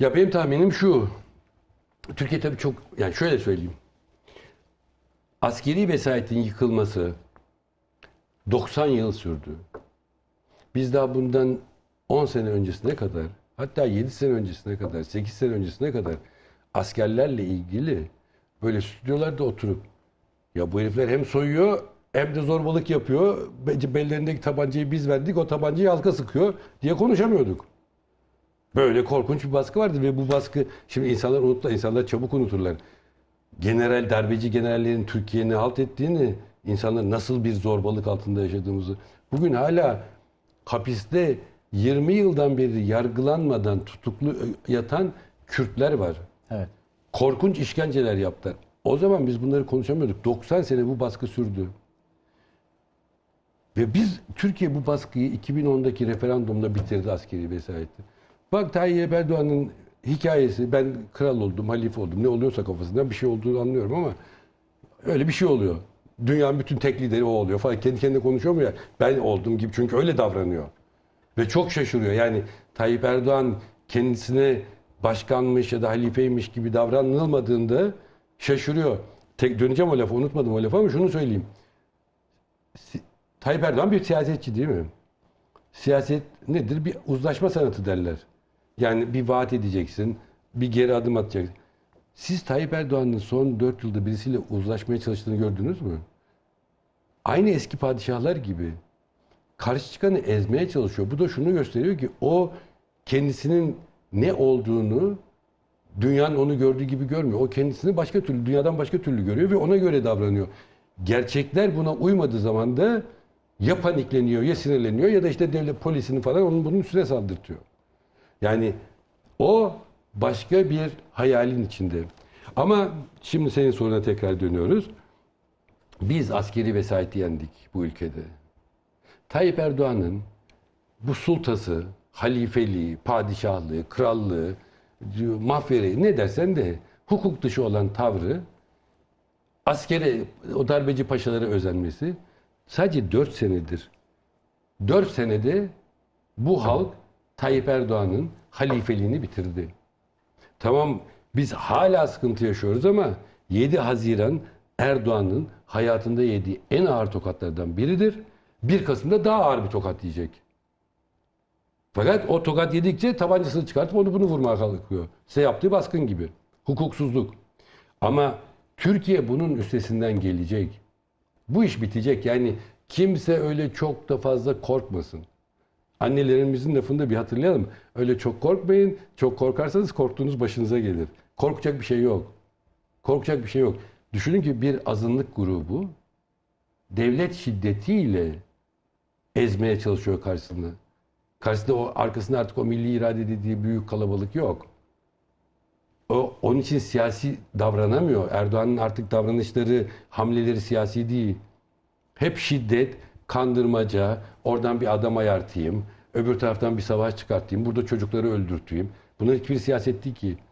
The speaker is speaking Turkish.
Ya benim tahminim şu. Türkiye tabii çok yani şöyle söyleyeyim. Askeri vesayetin yıkılması 90 yıl sürdü. Biz daha bundan 10 sene öncesine kadar hatta 7 sene öncesine kadar 8 sene öncesine kadar askerlerle ilgili böyle stüdyolarda oturup ya bu herifler hem soyuyor hem de zorbalık yapıyor. Be- Bellerindeki tabancayı biz verdik o tabancayı halka sıkıyor diye konuşamıyorduk. Böyle korkunç bir baskı vardı ve bu baskı şimdi insanlar unuttular, insanlar çabuk unuturlar. General darbeci generallerin Türkiye'ni halt ettiğini, insanlar nasıl bir zorbalık altında yaşadığımızı. Bugün hala hapiste 20 yıldan beri yargılanmadan tutuklu yatan Kürtler var. Evet. Korkunç işkenceler yaptılar. O zaman biz bunları konuşamıyorduk. 90 sene bu baskı sürdü. Ve biz Türkiye bu baskıyı 2010'daki referandumda bitirdi askeri vesayeti. Bak Tayyip Erdoğan'ın hikayesi ben kral oldum, halife oldum ne oluyorsa kafasından bir şey olduğunu anlıyorum ama öyle bir şey oluyor. Dünyanın bütün tek lideri o oluyor falan. Kendi kendine konuşuyor mu ya? Ben oldum gibi çünkü öyle davranıyor. Ve çok şaşırıyor. Yani Tayyip Erdoğan kendisine başkanmış ya da halifeymiş gibi davranılmadığında şaşırıyor. Tek döneceğim o lafı unutmadım o lafı ama şunu söyleyeyim. Tayyip Erdoğan bir siyasetçi değil mi? Siyaset nedir? Bir uzlaşma sanatı derler. Yani bir vaat edeceksin, bir geri adım atacaksın. Siz Tayyip Erdoğan'ın son 4 yılda birisiyle uzlaşmaya çalıştığını gördünüz mü? Aynı eski padişahlar gibi karşı çıkanı ezmeye çalışıyor. Bu da şunu gösteriyor ki o kendisinin ne olduğunu dünyanın onu gördüğü gibi görmüyor. O kendisini başka türlü, dünyadan başka türlü görüyor ve ona göre davranıyor. Gerçekler buna uymadığı zaman da ya panikleniyor, ya sinirleniyor ya da işte devlet polisini falan onun bunun üstüne saldırtıyor. Yani o başka bir hayalin içinde. Ama şimdi senin soruna tekrar dönüyoruz. Biz askeri vesayeti yendik bu ülkede. Tayyip Erdoğan'ın bu sultası, halifeliği, padişahlığı, krallığı, mafyayı ne dersen de hukuk dışı olan tavrı askere, o darbeci paşalara özenmesi sadece 4 senedir. 4 senede bu halk Tayyip Erdoğan'ın halifeliğini bitirdi. Tamam biz hala sıkıntı yaşıyoruz ama 7 Haziran Erdoğan'ın hayatında yediği en ağır tokatlardan biridir. 1 Kasım'da daha ağır bir tokat yiyecek. Fakat o tokat yedikçe tabancasını çıkartıp onu bunu vurmaya kalkıyor. Size yaptığı baskın gibi. Hukuksuzluk. Ama Türkiye bunun üstesinden gelecek. Bu iş bitecek. Yani kimse öyle çok da fazla korkmasın. Annelerimizin lafını bir hatırlayalım. Öyle çok korkmayın. Çok korkarsanız korktuğunuz başınıza gelir. Korkacak bir şey yok. Korkacak bir şey yok. Düşünün ki bir azınlık grubu devlet şiddetiyle ezmeye çalışıyor karşısında. Karşısında o arkasında artık o milli irade dediği büyük kalabalık yok. O onun için siyasi davranamıyor. Erdoğan'ın artık davranışları, hamleleri siyasi değil. Hep şiddet, kandırmaca, oradan bir adam ayartayım, öbür taraftan bir savaş çıkartayım, burada çocukları öldürteyim. Bunların hiçbir siyaset değil ki.